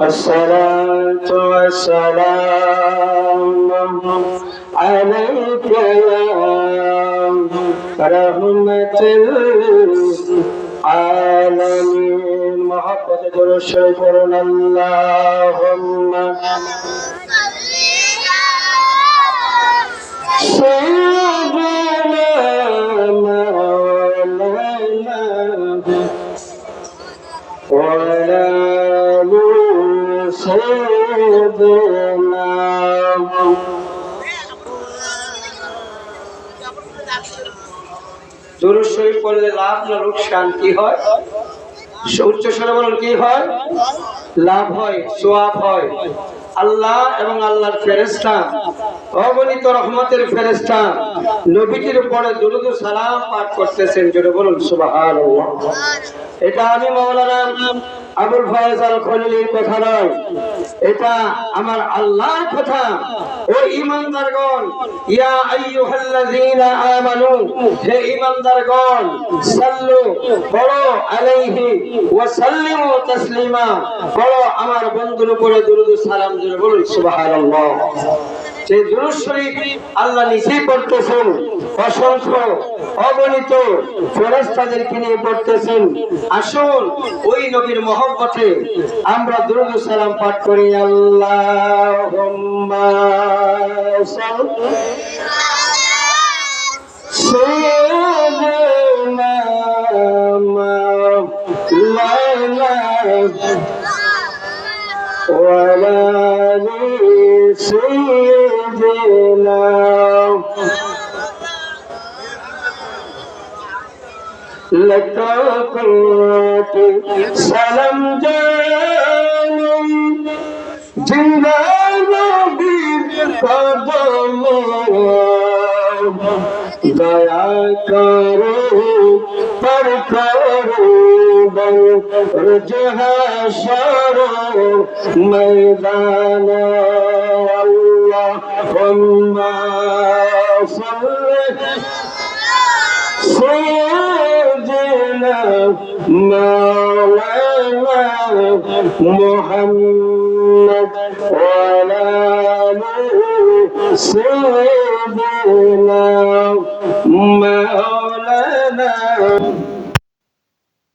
الصلاة والسلام عليك يا رحمة العالمين محبة الشيخ اللهم سيدنا দুরুদ শরীফ পড়লে লাভ কি হয়? উচ্চ স্বরে কি হয়? লাভ হয়, সোয়াব হয়। আল্লাহ এবং আল্লাহর ফেরেস্তা অগণিত রহমতের ফেরেস্তা নবীজির উপরে দুরুদ সালাম পাঠ করতেছেন। জোরে বলুন, সুবহানাল্লাহ। এটা আমি মাওলানা আবুল ফয়েজ আল খলিলের কথা নয়। এটা আমার আল্লাহর কথা। ও ইমানদারগণ, ইয়া আইয়ুহাল্লাযীনা আমানু, হে ইমানদারগণ, সাল্লু পড়ো আলাইহি ওয়া সাল্লিমু তাসলিমা। পড়ো আমার বন্ধুর উপরে দরুদ সালাম দিয়ে বলুন, সুবহানাল্লাহ। সেই দুরূদ শরীফ আল্লাহ নিজেই পড়তেছেন অসংখ্য অগণিত ফেরেশতাদেরকে নিয়ে পড়তেছেন আসুন ওই নবীর মহব্বতে আমরা দুরূদ ও সালাম পাঠ করি আল্লাহুম্মা সাল্লি سيدنا না সালাম জানম জিন্দানবীর কদম দয়া করো পর করো। রজহাসর ময়দান আল্লাহ হুম্মা সাল্লি سيدنا مولانا محمد وعلى آله سيدنا مولانا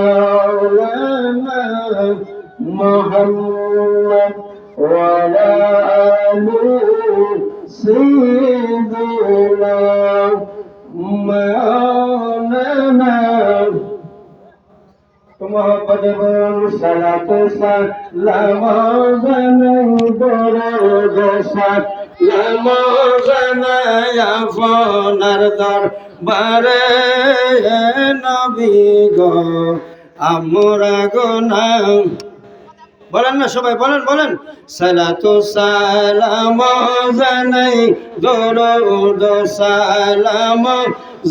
مولانا محمد وعلى آل سيدنا مولانا মোহাম্মদ সালাত গো আমরা গো নাম বলেন না সবাই, বলেন বলেন। সালাতু সালাম জানাই, দরুদ সালাম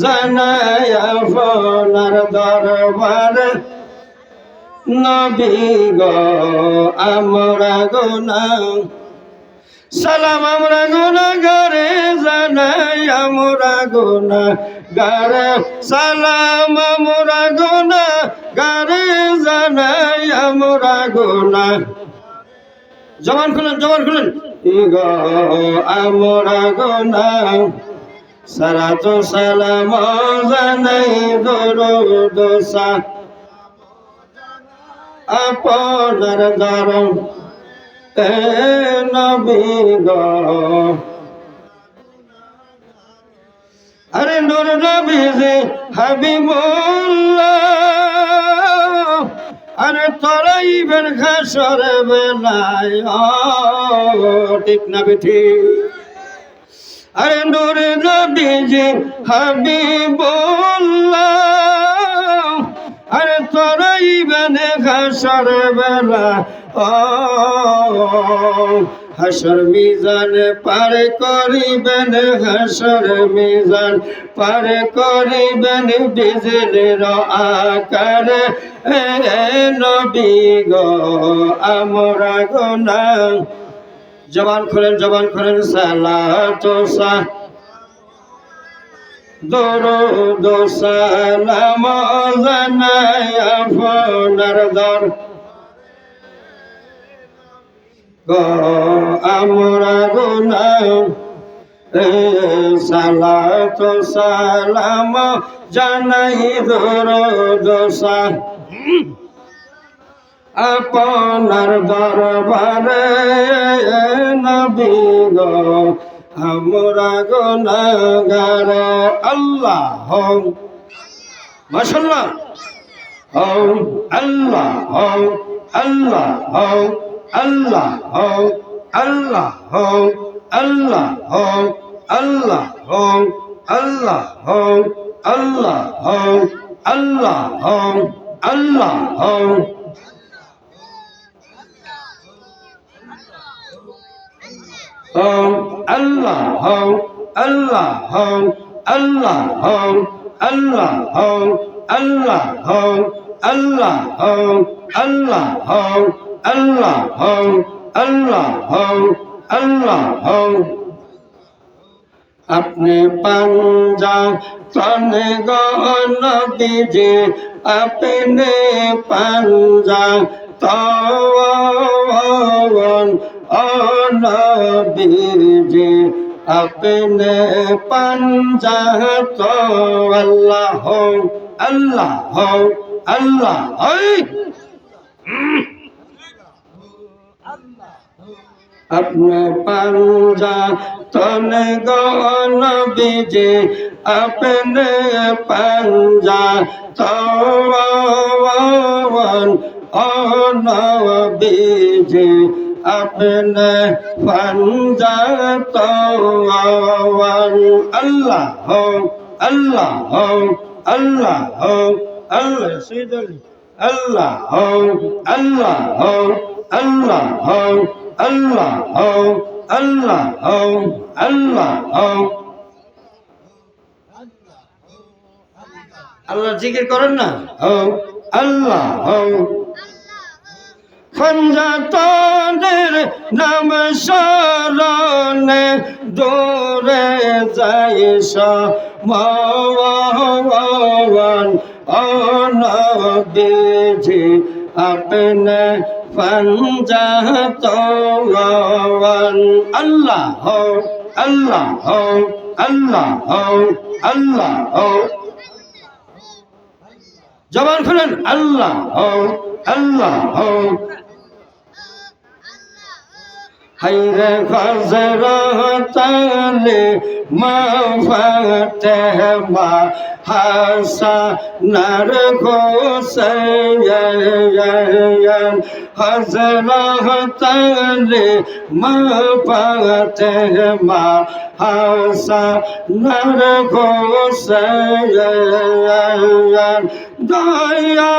জানাই আপনার দরবারে। নবী গো আমরা গোনা সালাম আমরা গোনা গারে জানাই, আমরা গোনা গারে সালাম আমরা গোনা গারে জানাই, আমরা গোনা। জবান খুলেন জবান খুলেন। গো আমরা গোনা সারা তো সালাম জানাই দরুদ সালাম আপনার দরম নবী গো আরে নূর নবী হাবিবুল্লাহ। আরে তরাইবেন ঘাসর বেলায় ঠিক না বেঠি আরে নূর নবী যে হাবিবুল্লাহ। সরবেলা হাসর মিজান পার করিবেন, হাসর মিজান পার করিবেন বিজলির আকার নবী গো, আমরা গো না জবান খোলেন জবান খোলেন সালা তো সাহ। দরুদ সালাম জানাই আপনার দর। আমরা গুনা সালাত সালাম জানাই দরুদ আপনার দরবারে নবী গো আমরা গুনাহগার আল্লাহ হম মাশাআল্লাহ হম আল্লাহ হম আল্লাহ হম আল্লাহ হম আল্লাহ হম আল্লাহ হম আল্লাহ হম আল্লাহ হম আল্লাহ হম আল্লাহ হম আল্লাহ হম home, Allah home, Allah home, Allah home, Allah home, Allah home, Allah home, Allah home, Allah home, Allah home, Allah home. আপনি পাঞ্জা তনে গহন বিজে আপনি পাঞ্জা তন নবীজি, আপনি পঞ্জাহ তো আল্লাহ আল্লাহ আল্লাহ अपने पंजा तन गौन बीजे अपने पंजा तवन और बीजे اپنے فنجتو اللہ ہو اللہ ہو اللہ ہو اللہ سید علی اللہ ہو اللہ ہو اللہ ہو اللہ ہو اللہ ہو اللہ ہو اللہ ذکر کرن نا ہو اللہ ہو খঞ্জাতনের নাম শরণে দূরে যাইস মন অনবেজি আপনে পঞ্জাত আল্লাহ আল্লাহ আল্লাহ আল্লাহ জবান খুলেন, আল্লাহ আল্লাহ হাইরে গজর তালে মা ফাতে মা হাসা নার গোসাইয়ান হজর তালে মা ফাতে মা হাসা নার গোসাইয়ান দয়া